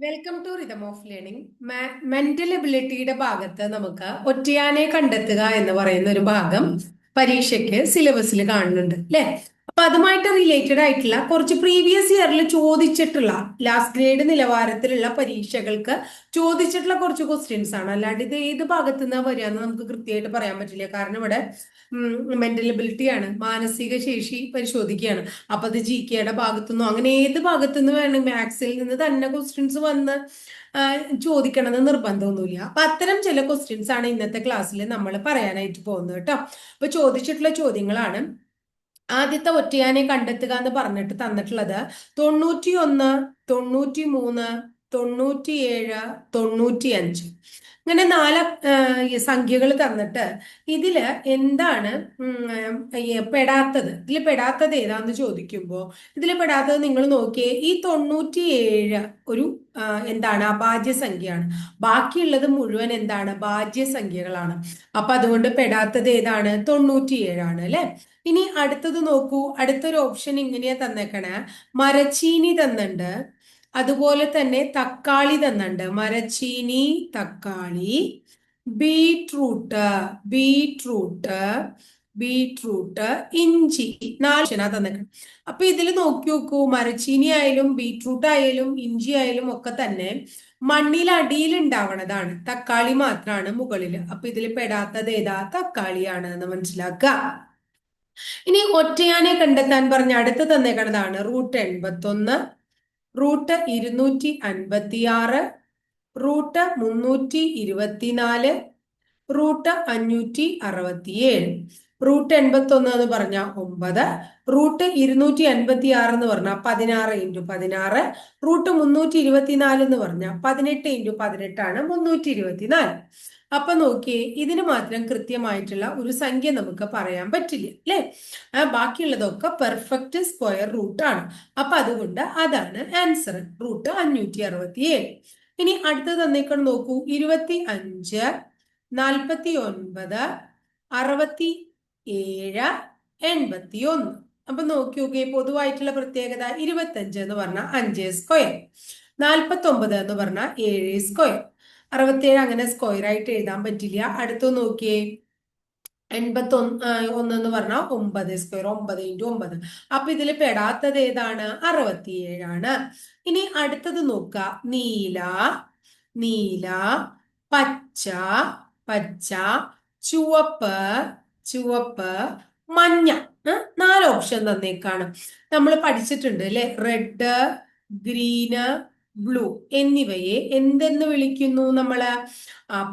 Welcome to rhythm of learning mental എബിലിറ്റിയുടെ ഭാഗത്ത് നമുക്ക് ഒറ്റയാനെ കണ്ടെത്തുക എന്ന് പറയുന്ന ഒരു ഭാഗം പരീക്ഷയ്ക്ക് സിലബസിൽ കാണുന്നുണ്ട് അല്ലെ അപ്പൊ അതുമായിട്ട് റിലേറ്റഡ് ആയിട്ടുള്ള കുറച്ച് പ്രീവിയസ് ഇയറിൽ ചോദിച്ചിട്ടുള്ള ലാസ്റ്റ് ഗ്രേഡ് നിലവാരത്തിലുള്ള പരീക്ഷകൾക്ക് ചോദിച്ചിട്ടുള്ള കുറച്ച് ക്വസ്റ്റ്യൻസ് ആണ്. അല്ലാണ്ട് ഇത് ഏത് ഭാഗത്തു നിന്നാ വരിക എന്ന് നമുക്ക് കൃത്യമായിട്ട് പറയാൻ പറ്റില്ല. കാരണം ഇവിടെ മെന്റൽ എബിലിറ്റി ആണ്. മാനസിക ശേഷി പരിശോധിക്കുകയാണ്. അപ്പൊ അത് ജി കെയുടെ ഭാഗത്തുനിന്നോ അങ്ങനെ ഏത് ഭാഗത്തുനിന്ന് വേണം മാത്സിൽ നിന്ന് തന്നെ ക്വസ്റ്റ്യൻസ് വന്ന് ചോദിക്കണമെന്ന് നിർബന്ധമൊന്നുമില്ല. അപ്പൊ അത്തരം ചില ക്വസ്റ്റ്യൻസ് ആണ് ഇന്നത്തെ ക്ലാസ്സിൽ നമ്മൾ പറയാനായിട്ട് പോകുന്നത് കേട്ടോ. അപ്പൊ ചോദിച്ചിട്ടുള്ള ചോദ്യങ്ങളാണ്. ആദ്യത്തെ ഒറ്റയാനെ കണ്ടെത്തുക എന്ന് പറഞ്ഞിട്ട് തന്നിട്ടുള്ളത് തൊണ്ണൂറ്റി ഒന്ന് തൊണ്ണൂറ്റി മൂന്ന് തൊണ്ണൂറ്റിയേഴ് തൊണ്ണൂറ്റി അഞ്ച് ഇങ്ങനെ നാല് സംഖ്യകൾ തന്നിട്ട് ഇതിൽ എന്താണ് പെടാത്തത്? ഇതിൽ പെടാത്തത് ഏതാന്ന് ചോദിക്കുമ്പോൾ ഇതിൽ പെടാത്തത് നിങ്ങൾ നോക്കിയേ ഈ തൊണ്ണൂറ്റിയേഴ് ഒരു എന്താണ് അഭാജ്യ സംഖ്യയാണ്. ബാക്കിയുള്ളത് മുഴുവൻ എന്താണ്? ഭാജ്യ സംഖ്യകളാണ്. അപ്പൊ അതുകൊണ്ട് പെടാത്തത് ഏതാണ്? തൊണ്ണൂറ്റിയേഴാണ് അല്ലേ? ഇനി അടുത്തത് നോക്കൂ. അടുത്തൊരു ഓപ്ഷൻ ഇങ്ങനെയാ തന്നേക്കണേ. മരച്ചീനി തന്നുണ്ട്. അതുപോലെ തന്നെ തക്കാളി തന്നുണ്ട് മരച്ചീനി തക്കാളി ബീട്രൂട്ട് ബീട്രൂട്ട് ബീട്രൂട്ട് ഇഞ്ചി നാല് തന്നേക്കണം അപ്പൊ ഇതിൽ നോക്കി നോക്കൂ. മരച്ചീനി ആയാലും ബീട്രൂട്ട് ആയാലും ഇഞ്ചി ആയാലും ഒക്കെ തന്നെ മണ്ണിൽ അടിയിൽ ഉണ്ടാവണതാണ്. തക്കാളി മാത്രമാണ് മുകളിൽ. അപ്പൊ ഇതിൽ പെടാത്തത് ഏതാ? തക്കാളിയാണ് എന്ന് മനസ്സിലാക്കുക ഇനി ഒറ്റയാനെ കണ്ടെത്താൻ പറഞ്ഞ അടുത്ത് തന്നേക്കണതാണ് റൂട്ട് എൺപത്തൊന്ന്. റൂട്ട് ഇരുന്നൂറ്റി അൻപത്തിയാറ് റൂട്ട് മുന്നൂറ്റി ഇരുപത്തിനാല് റൂട്ട് അഞ്ഞൂറ്റി അറുപത്തിയേഴ് റൂട്ട് എൺപത്തി ഒന്ന് എന്ന് പറഞ്ഞാൽ ഒമ്പത് റൂട്ട് ഇരുന്നൂറ്റി അൻപത്തി ആറ് എന്ന് പറഞ്ഞാൽ പതിനാറ് ഇന്റു പതിനാറ് റൂട്ട് മുന്നൂറ്റി ഇരുപത്തിനാല് എന്ന് പറഞ്ഞാൽ പതിനെട്ട് ഇന്റു പതിനെട്ടാണ് മുന്നൂറ്റി ഇരുപത്തിനാല് അപ്പൊ നോക്കിയേ ഇതിന് മാത്രം കൃത്യമായിട്ടുള്ള ഒരു സംഖ്യ നമുക്ക് പറയാൻ പറ്റില്ല അല്ലേ? ബാക്കിയുള്ളതൊക്കെ പെർഫെക്റ്റ് സ്ക്വയർ റൂട്ട് ആണ്. അപ്പൊ അതുകൊണ്ട് അതാണ് ആൻസർ റൂട്ട് അഞ്ഞൂറ്റി അറുപത്തി ഏഴ് ഇനി അടുത്തത് തന്നേക്കാണ് നോക്കൂ. ഇരുപത്തി അഞ്ച് നാൽപ്പത്തി ഒൻപത് അറുപത്തി ഏഴ് എൺപത്തി ഒന്ന് അപ്പൊ നോക്കി നോക്കിയേ പൊതുവായിട്ടുള്ള പ്രത്യേകത ഇരുപത്തഞ്ച് എന്ന് പറഞ്ഞാൽ അഞ്ച് സ്ക്വയർ നാൽപ്പത്തി ഒമ്പത് എന്ന് പറഞ്ഞാൽ ഏഴ് സ്ക്വയർ അറുപത്തിയേഴ് അങ്ങനെ സ്ക്വയർ ആയിട്ട് എഴുതാൻ പറ്റില്ല. അടുത്ത് നോക്കിയേ. എൺപത്തി ഒന്ന് ഒന്ന് എന്ന് പറഞ്ഞാൽ ഒമ്പത് സ്ക്വയർ ഒമ്പത് ഇന്റു ഒമ്പത്. അപ്പൊ ഇതിൽ പെടാത്തത് ഏതാണ്? അറുപത്തിയേഴാണ്. ഇനി അടുത്തത് നോക്ക. നീല നീല പച്ച പച്ച ചുവപ്പ് ചുവപ്പ് മഞ്ഞ നാല് ഓപ്ഷൻ തന്നേക്കാണ്. നമ്മൾ പഠിച്ചിട്ടുണ്ട് അല്ലെ? റെഡ് ഗ്രീന് ബ്ലൂ എന്നിവയെ എന്തെന്ന് വിളിക്കുന്നു നമ്മൾ?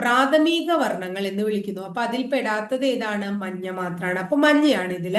പ്രാഥമിക വർണങ്ങൾ എന്ന് വിളിക്കുന്നു. അപ്പൊ അതിൽ പെടാത്തത് ഏതാണ്? മഞ്ഞ മാത്രമാണ് അപ്പൊ മഞ്ഞയാണ് ഇതിൽ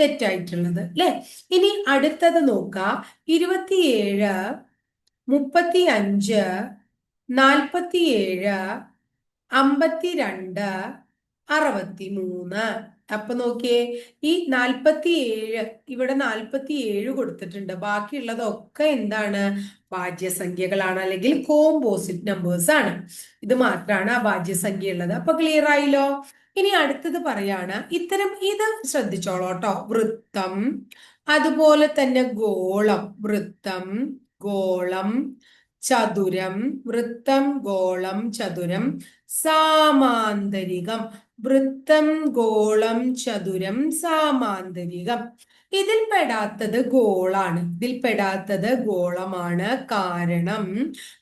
തെറ്റായിട്ടുള്ളത് അല്ലെ? ഇനി അടുത്തത് നോക്ക. ഇരുപത്തിയേഴ് മുപ്പത്തി അഞ്ച് നാൽപ്പത്തിയേഴ് അമ്പത്തിരണ്ട് അറുപത്തി മൂന്ന് അപ്പൊ നോക്കിയേ ഈ നാൽപ്പത്തി ഏഴ് ഇവിടെ നാൽപ്പത്തി ഏഴ് കൊടുത്തിട്ടുണ്ട്. ബാക്കിയുള്ളതൊക്കെ എന്താണ്? ഭാജ്യസംഖ്യകളാണ് അല്ലെങ്കിൽ കോമ്പോസിറ്റ് നമ്പേഴ്സ് ആണ്. ഇത് മാത്രമാണ് ആ ഭാജ്യസംഖ്യ ഉള്ളത് അപ്പൊ ക്ലിയർ ആയില്ലോ? ഇനി അടുത്തത് പറയാണ് ഇത്തരം ഇത് ശ്രദ്ധിച്ചോളൂ കേട്ടോ. വൃത്തം അതുപോലെ തന്നെ ഗോളം. വൃത്തം ഗോളം ചതുരം വൃത്തം ഗോളം ചതുരം സാമാന്തരികം. വൃത്തം ഗോളം ചതുരം സാമാന്തരികം. ഇതിൽ പെടാത്തത് ഗോളാണ്. ഇതിൽ പെടാത്തത് ഗോളമാണ് കാരണം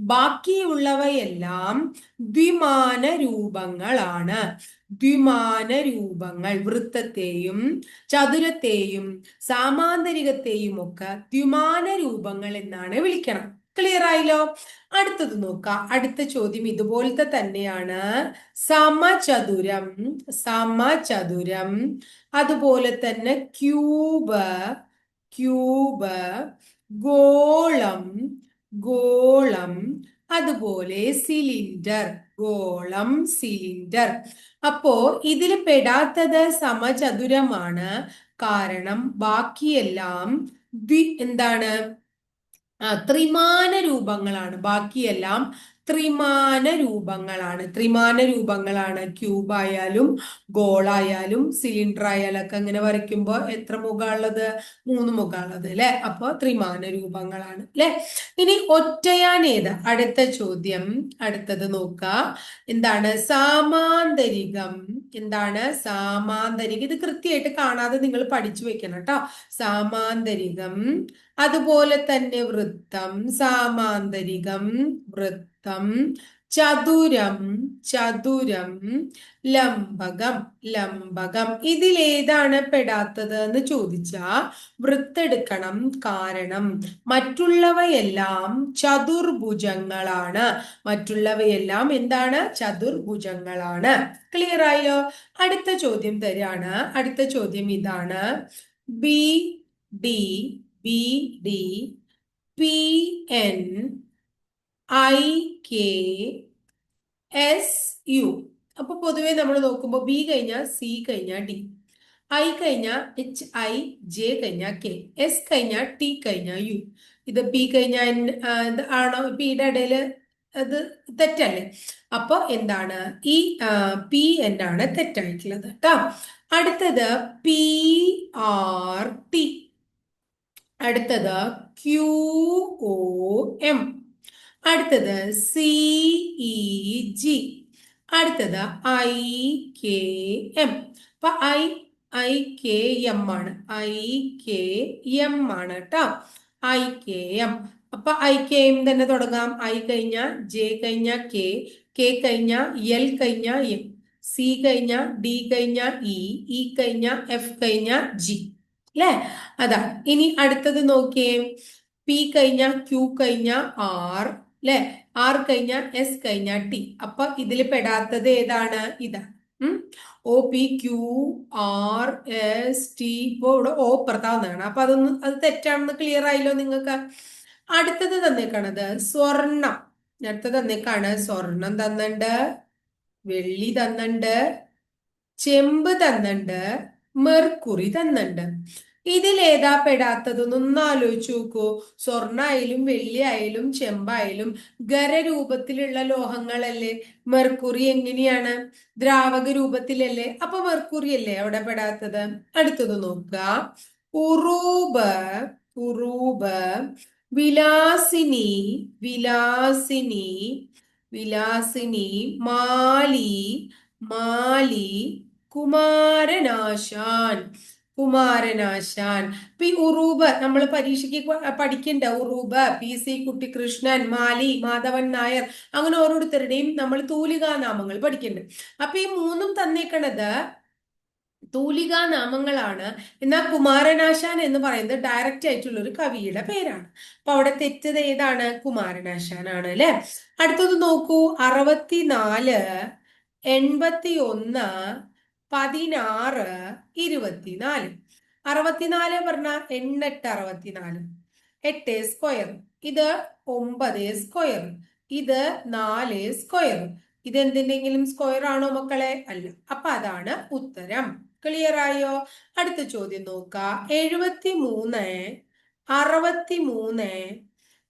ബാക്കിയുള്ളവയെല്ലാം ദ്വിമാന രൂപങ്ങളാണ്. ദ്വിമാന രൂപങ്ങൾ. വൃത്തത്തെയും ചതുരത്തെയും സാമാന്തരികത്തെയും ഒക്കെ ദ്വിമാന രൂപങ്ങൾ എന്നാണ് വിളിക്കണം. ക്ലിയർ ആയില്ലോ? അടുത്തത് നോക്കാം. അടുത്ത ചോദ്യം ഇതുപോലത്തെ തന്നെയാണ്. സമചതുരം സമചതുരം. അതുപോലെ തന്നെ ക്യൂബ് ക്യൂബ് ഗോളം ഗോളം. അതുപോലെ സിലിണ്ടർ ഗോളം സിലിണ്ടർ. അപ്പോ ഇതിൽ പെടാത്തത് സമചതുരമാണ്. കാരണം ബാക്കിയെല്ലാം ദ്വി എന്താണ്? ത്രിമാന രൂപങ്ങളാണ് ബാക്കിയെല്ലാം ത്രിമാന രൂപങ്ങളാണ്. ത്രിമാന രൂപങ്ങളാണ്. ക്യൂബ് ആയാലും ഗോളായാലും സിലിണ്ടർ ആയാലും ഒക്കെ അങ്ങനെ വരയ്ക്കുമ്പോൾ എത്ര മുഖമുള്ളത് മൂന്ന് മുഖമുള്ളത് അല്ലെ? അപ്പോൾ ത്രിമാന രൂപങ്ങളാണ് അല്ലെ? ഇനി ഒറ്റയാൻ ഏത്? അടുത്ത ചോദ്യം. അടുത്തത് നോക്ക. എന്താണ്? സാമാന്തരികം. എന്താണ്? സാമാന്തരികം. ഇത് കൃത്യമായിട്ട് കാണാതെ നിങ്ങൾ പഠിച്ചു വെക്കണം കേട്ടോ. സാമാന്തരികം. അതുപോലെ തന്നെ വൃത്തം. സാമാന്തരികം. വൃത്തം. ചതുരം ചതുരം ലംബകം ലംബകം. ഇതിലേതാണ് പെടാത്തത് എന്ന് ചോദിച്ച വൃത്തെടുക്കണം കാരണം മറ്റുള്ളവയെല്ലാം ചതുർഭുജങ്ങളാണ്. മറ്റുള്ളവയെല്ലാം എന്താണ്? ചതുർഭുജങ്ങളാണ്. ക്ലിയർ ആയോ? അടുത്ത ചോദ്യം തരാണ്. അടുത്ത ചോദ്യം ഇതാണ്. B D B D P N I K S U അപ്പൊ പൊതുവേ നമ്മൾ നോക്കുമ്പോൾ ബി കഴിഞ്ഞാൽ സി കഴിഞ്ഞാൽ ഡി ഐ കഴിഞ്ഞാൽ എച്ച് ഐ ജെ കഴിഞ്ഞാൽ കെ എസ് കഴിഞ്ഞാൽ ടി കഴിഞ്ഞാൽ യു ഇത് പി കഴിഞ്ഞാൽ ആണോ? പിയുടെ ഇടയിൽ അത് തെറ്റല്ലേ? അപ്പൊ എന്താണ്? ഈ പി എന്നാണ് തെറ്റായിട്ടുള്ളത് കേട്ടോ അടുത്തത് പി ആർ ടി അടുത്തത് ക്യു ഒ എം അടുത്തത് സി ഇ ജി അടുത്തത് ഐ കെ എം അപ്പൊ ഐ ഐ കെ എം ആണ്. ഐ കെ എം ആണ് കേട്ടോ ഐ കെ എം അപ്പൊ ഐ കെ എം തന്നെ തുടങ്ങാം. ഐ കഴിഞ്ഞ ജെ കഴിഞ്ഞ കെ കെ കഴിഞ്ഞ എൽ കഴിഞ്ഞ എം സി കഴിഞ്ഞ ഡി കഴിഞ്ഞ ഇ ഇ കഴിഞ്ഞ എഫ് കഴിഞ്ഞ ജി അല്ലേ അതാ. ഇനി അടുത്തത് നോക്കിയേ. പി കഴിഞ്ഞ ക്യൂ കഴിഞ്ഞ ആർ അല്ലെ ആർ കഴിഞ്ഞ എസ് കഴിഞ്ഞ ടി അപ്പൊ ഇതിൽ പെടാത്തത് ഏതാണ്? ഇതാണ് O P Q R S T ഇപ്പോ ഇവിടെ ഓ പ്രതാന്നാണ് അപ്പൊ അതൊന്ന് അത് തെറ്റാണെന്ന് ക്ലിയർ ആയില്ലോ നിങ്ങൾക്ക്? അടുത്തത് തന്നേക്കാണത് സ്വർണം അടുത്തത് തന്നേക്കാണ് സ്വർണം തന്നുണ്ട് വെള്ളി തന്നുണ്ട് ചെമ്പ് തന്നുണ്ട് മെർക്കുറി തന്നുണ്ട്. ഇതിലേതാ പെടാത്തതെന്നൊന്ന് ആലോചിച്ച് നോക്കൂ സ്വർണായാലും വെള്ളിയായാലും ചെമ്പായാലും ഖരരൂപത്തിലുള്ള ലോഹങ്ങളല്ലേ? മെർക്കുറി എങ്ങനെയാണ്? ദ്രാവക രൂപത്തിലല്ലേ അപ്പൊ മെർക്കുറി അല്ലേ അവിടെ പെടാത്തത്? അടുത്തത് നോക്കുക ഉറൂബ് ഉറൂബ് വിലാസിനി വിലാസിനി വിലാസിനി മാലി മാലി കുമാരനാശാൻ. കുമാരനാശാൻ. പി ഉറൂബ് നമ്മൾ പരീക്ഷയ്ക്ക് പഠിക്കണ്ട. ഉറൂബ് പി സി കുട്ടികൃഷ്ണൻ മാലി മാധവൻ നായർ അങ്ങനെ ഓരോരുത്തരുടെയും നമ്മൾ തൂലികാ നാമങ്ങൾ പഠിക്കുന്നുണ്ട് അപ്പൊ ഈ മൂന്നും തന്നേക്കണത് തൂലികാ നാമങ്ങളാണ്. എന്നാൽ കുമാരനാശാൻ എന്ന് പറയുന്നത് ഡയറക്റ്റ് ആയിട്ടുള്ള ഒരു കവിയുടെ പേരാണ്. അപ്പൊ അവിടെ തെറ്റത് ഏതാണ്? കുമാരനാശാനാണ് അല്ലെ? അടുത്തത് നോക്കൂ. അറുപത്തിനാല് എൺപത്തി ഒന്ന് പതിനാറ് ഇരുപത്തിനാല്. അറുപത്തിനാല് പറഞ്ഞ എണ്ണെട്ട് അറുപത്തിനാല്. എട്ട് സ്ക്വയർ ഇത് ഒമ്പത് സ്ക്വയർ ഇത് നാല് സ്ക്വയർ ഇത് എന്തിന്റെങ്കിലും സ്ക്വയർ ആണോ മക്കളെ? അല്ല. അപ്പൊ അതാണ് ഉത്തരം. ക്ലിയർ ആയോ? അടുത്ത ചോദ്യം നോക്ക. എഴുപത്തി മൂന്ന് അറുപത്തി മൂന്ന്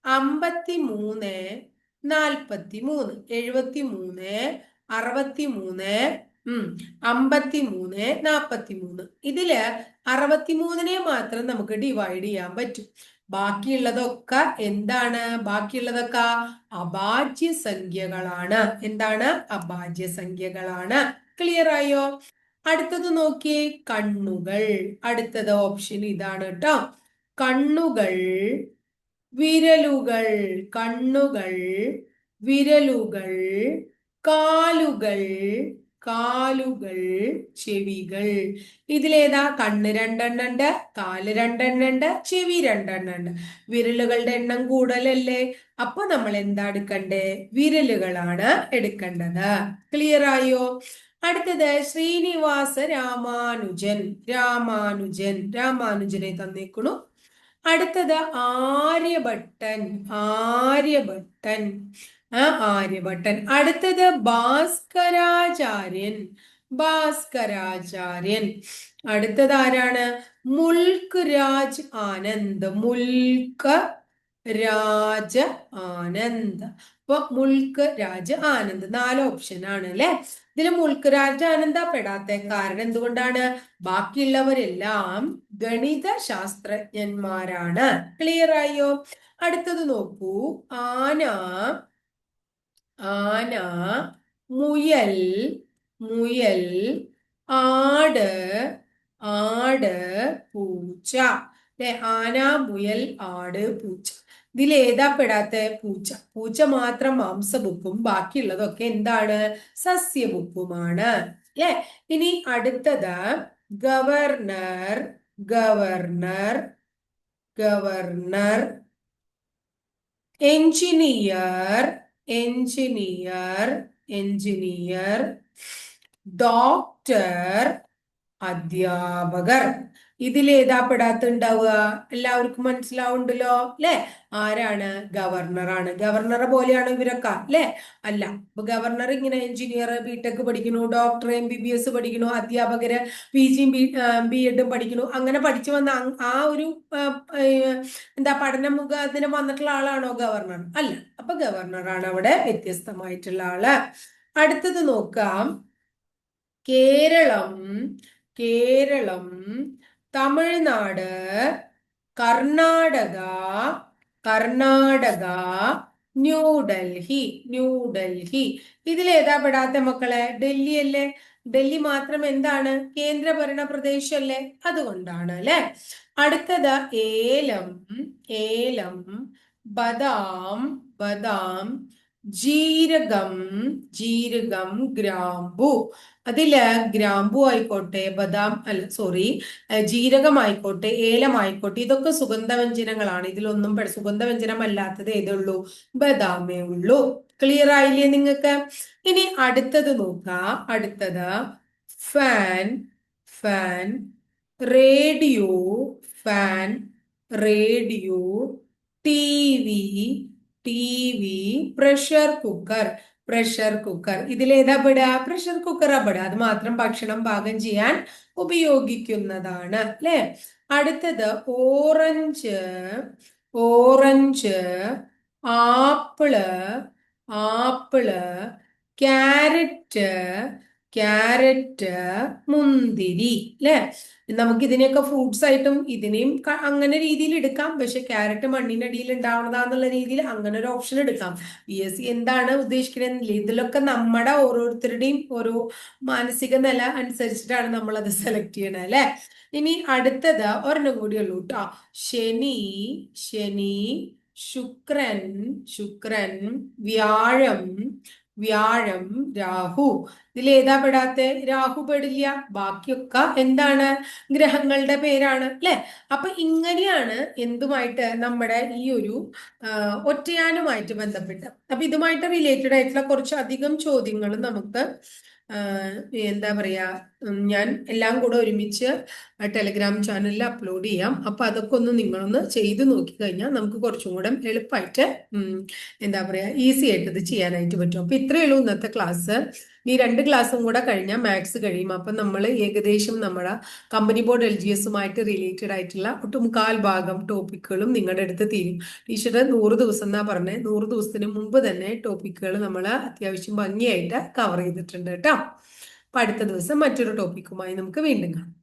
അമ്പത്തി മൂന്ന് നാൽപ്പത്തി മൂന്ന് എഴുപത്തി മൂന്ന് അറുപത്തി മൂന്ന് ഉം. അമ്പത്തി മൂന്ന് നാപ്പത്തി മൂന്ന് ഇതിൽ അറുപത്തി മൂന്നിനെ മാത്രം നമുക്ക് ഡിവൈഡ് ചെയ്യാൻ പറ്റും. ബാക്കിയുള്ളതൊക്കെ എന്താണ്? ബാക്കിയുള്ളതൊക്കെ അഭാജ്യ സംഖ്യകളാണ്. എന്താണ്? അഭാജ്യ സംഖ്യകളാണ്. ക്ലിയർ ആയോ? അടുത്തത് നോക്കിയേ കണ്ണുകൾ. അടുത്തത് ഓപ്ഷൻ ഇതാണ് കേട്ടോ. കണ്ണുകൾ വിരലുകൾ. കണ്ണുകൾ വിരലുകൾ കാലുകൾ. കാലുകൾ ചെവികൾ. ഇതിലേതാ? കണ്ണ് രണ്ടെണ്ണം ഉണ്ട് കാൽ രണ്ടെണ്ണം ഉണ്ട് ചെവി രണ്ടെണ്ണം ഉണ്ട് വിരലുകളുടെ എണ്ണം കൂടുതലല്ലേ? അപ്പൊ നമ്മൾ എന്താ എടുക്കണ്ടേ? വിരലുകളാണ് എടുക്കേണ്ടത്. ക്ലിയർ ആയോ? അടുത്തത് ശ്രീനിവാസ രാമാനുജൻ രാമാനുജൻ രാമാനുജനെ തന്നേക്കണു. അടുത്തത് ആര്യഭട്ടൻ ആര്യഭട്ടൻ. ആര്യഭട്ടൻ. അടുത്തത് ഭാസ്കരാചാര്യൻ. ഭാസ്കരാചാര്യൻ. അടുത്തത് ആരാണ്? മുൽക്ക് രാജ് ആനന്ദ്. മുൽക്ക് രാജ ആനന്ദ്. അപ്പൊ മുൽക്ക് രാജ ആനന്ദ് നാല് ഓപ്ഷൻ ആണ് അല്ലെ? ഇതിൽ മുൽക്ക് രാജ ആനന്ദ പെടാത്ത കാരണം എന്തുകൊണ്ടാണ്? ബാക്കിയുള്ളവരെല്ലാം ഗണിത ശാസ്ത്രജ്ഞന്മാരാണ് ക്ലിയർ ആയോ? അടുത്തത് നോക്കൂ. ആന ആന മുയൽ മുയൽ ആട് ആട് പൂച്ച. അല്ലെ ആന മുയൽ ആട് പൂച്ച. ഇതിൽ ഏതാ പെടാത്ത? പൂച്ച. പൂച്ച മാത്രം മാംസബുക്കും ബാക്കിയുള്ളതൊക്കെ എന്താണ്? സസ്യബുക്കുമാണ്. അല്ലെ ഇനി അടുത്തത് governor governor governor engineer engineer engineer doctor അധ്യാപകർ. ഇതിൽ ഏതാ പെടാത്ത ഉണ്ടാവുക എല്ലാവർക്കും മനസ്സിലാവുണ്ടല്ലോ അല്ലെ? ആരാണ്? ഗവർണറാണ്. ഗവർണറെ പോലെയാണ് ഇവരൊക്കെ അല്ലെ? അല്ല അപ്പൊ ഗവർണർ ഇങ്ങനെ engineer BTech പഠിക്കണു doctor M B B S പഠിക്കണു അധ്യാപകര് പി ജിയും ബി ബി എഡും പഠിക്കണു അങ്ങനെ പഠിച്ചു വന്ന ആ ഒരു എന്താ പഠന മുഖത്തിന് വന്നിട്ടുള്ള ആളാണോ ഗവർണർ? അല്ല അപ്പൊ ഗവർണറാണ് അവിടെ വ്യത്യസ്തമായിട്ടുള്ള ആൾ. അടുത്തത് നോക്കാം. കേരളം കേരളം തമിഴ്നാട് കർണാടക കർണാടക ന്യൂഡൽഹി ന്യൂഡൽഹി. ഇതിൽ ഏതാ പെടാത്ത മക്കളെ? ഡൽഹി അല്ലേ ഡൽഹി മാത്രം എന്താണ്? കേന്ദ്രഭരണ പ്രദേശമല്ലേ അതുകൊണ്ടാണ് അല്ലെ? അടുത്തത് ഏലം. ഏലം ബദാം ബദാം ജീരകം ജീരകം ഗ്രാമ്പു. അതിൽ ഗ്രാമ്പു ആയിക്കോട്ടെ ബദാം അല്ല സോറി ജീരകം ആയിക്കോട്ടെ ഏലം ആയിക്കോട്ടെ ഇതൊക്കെ സുഗന്ധവ്യഞ്ജനങ്ങളാണ്. ഇതിലൊന്നും സുഗന്ധവ്യഞ്ജനം അല്ലാത്തത് ഏതുള്ളൂ ബദാമേ ഉള്ളൂ. ക്ലിയർ ആയില്ലേ നിങ്ങൾക്ക് ഇനി അടുത്തത് നോക്കാം. അടുത്തത് fan fan radio fan radio T V T V pressure cooker pressure cooker ഇതിലേതാ പെടുക? പ്രഷർ കുക്കറാ പെടുക. അത് മാത്രം ഭക്ഷണം പാകം ചെയ്യാൻ ഉപയോഗിക്കുന്നതാണ് അല്ലെ? അടുത്തത് orange orange apple apple carrot carrot മുന്തിരി അല്ലെ നമുക്ക് ഇതിനെയൊക്കെ ഫ്രൂട്ട്സ് ആയിട്ടും ഇതിനെയും അങ്ങനെ രീതിയിൽ എടുക്കാം. പക്ഷെ ക്യാരറ്റ് മണ്ണിനടിയിൽ ഉണ്ടാവണതാന്നുള്ള രീതിയിൽ അങ്ങനെ ഒരു ഓപ്ഷൻ എടുക്കാം. പി എസ് സി എന്താണ് ഉദ്ദേശിക്കുന്നത് ഇതിലൊക്കെ നമ്മുടെ ഓരോരുത്തരുടെയും ഓരോ മാനസിക നില അനുസരിച്ചിട്ടാണ് നമ്മൾ അത് സെലക്ട് ചെയ്യണത് അല്ലെ ഇനി അടുത്തത് ഒരെണ്ണം കൂടി ഉള്ളൂ കേട്ടോ ശനി ശനി ശുക്രൻ ശുക്രൻ വ്യാഴം വ്യാഴം രാഹു. ഇതിൽ ഏതാ പെടാത്ത? രാഹു പെടില്ല. ബാക്കിയൊക്കെ എന്താണ്? ഗ്രഹങ്ങളുടെ പേരാണ് അല്ലെ? അപ്പൊ ഇങ്ങനെയാണ് എന്തുമായിട്ട് നമ്മുടെ ഈ ഒരു ഒറ്റയാനുമായിട്ട് ബന്ധപ്പെട്ട് അപ്പൊ ഇതുമായിട്ട് റിലേറ്റഡ് ആയിട്ടുള്ള കുറച്ച് അധികം ചോദ്യങ്ങൾ നമുക്ക് എന്താ പറയാ ഞാൻ എല്ലാം കൂടെ ഒരുമിച്ച് ടെലിഗ്രാം ചാനലിൽ അപ്ലോഡ് ചെയ്യാം. അപ്പൊ അതൊക്കെ ഒന്ന് നിങ്ങളൊന്ന് ചെയ്ത് നോക്കി കഴിഞ്ഞാൽ നമുക്ക് കുറച്ചും കൂടെ എളുപ്പമായിട്ട് എന്താ പറയാ ഈസി ആയിട്ട് ഇത് ചെയ്യാനായിട്ട് പറ്റും. അപ്പൊ ഇത്രയേ ഉള്ളൂ ഇന്നത്തെ ക്ലാസ് ഈ രണ്ട് ക്ലാസ്സും കൂടെ കഴിഞ്ഞാൽ മാത്സ് കഴിയും. അപ്പം നമ്മൾ ഏകദേശം നമ്മുടെ കമ്പനി ബോർഡ് എൽ ജി എസുമായിട്ട് റിലേറ്റഡ് ആയിട്ടുള്ള ഒട്ടുമുക്കാൽ ഭാഗം ടോപ്പിക്കുകളും നിങ്ങളുടെ അടുത്ത് തീരും. ടീച്ചർ നൂറ് ദിവസം എന്നാ പറഞ്ഞത് നൂറ് ദിവസത്തിന് മുമ്പ് തന്നെ ടോപ്പിക്കുകൾ നമ്മൾ അത്യാവശ്യം ഭംഗിയായിട്ട് കവർ ചെയ്തിട്ടുണ്ട് കേട്ടോ. അപ്പം അടുത്ത ദിവസം മറ്റൊരു ടോപ്പിക്കുമായി നമുക്ക് വീണ്ടും കാണാം.